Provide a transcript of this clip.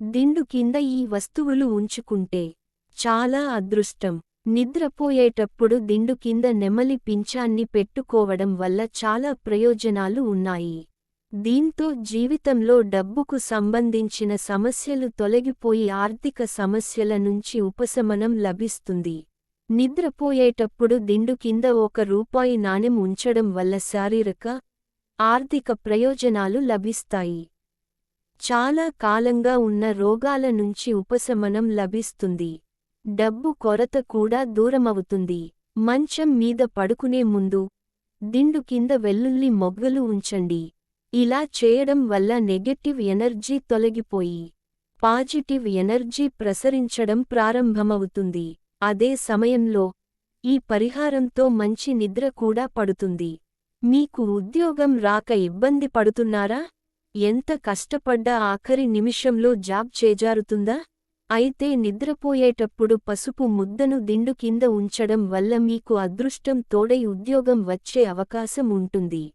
దిండు కింద ఈ వస్తువులు ఉంచుకుంటే చాలా అదృష్టం. నిద్రపోయేటప్పుడు దిండు కింద నెమలి పింఛాన్ని పెట్టుకోవడం వల్ల చాలా ప్రయోజనాలు ఉన్నాయి. దీంతో జీవితంలో డబ్బుకు సంబంధించిన సమస్యలు తొలగిపోయి ఆర్థిక సమస్యల నుంచి ఉపశమనం లభిస్తుంది. నిద్రపోయేటప్పుడు దిండు కింద ఒక రూపాయి నాణెం ఉంచడం వల్ల శారీరక ఆర్థిక ప్రయోజనాలు లభిస్తాయి. చాలా కాలంగా ఉన్న రోగాల నుంచి ఉపశమనం లభిస్తుంది. డబ్బు కొరత కూడా దూరమవుతుంది. మంచం మీద పడుకునే ముందు దిండు కింద వెల్లుల్లి మొగ్గలు ఉంచండి. ఇలా చేయడం వల్ల నెగటివ్ ఎనర్జీ తొలగిపోయి పాజిటివ్ ఎనర్జీ ప్రసరించడం ప్రారంభమవుతుంది. అదే సమయంలో ఈ పరిహారంతో మంచి నిద్ర కూడా పడుతుంది. మీకు ఉద్యోగం రాక ఇబ్బంది పడుతున్నారా? ఎంత కష్టపడ్డా ఆఖరి నిమిషంలో జాబ్ చేజారుతుందా? అయితే నిద్రపోయేటప్పుడు పసుపు ముద్దను దిండు కింద ఉంచడం వల్ల మీకు అదృష్టం తోడై ఉద్యోగం వచ్చే అవకాశం ఉంటుంది.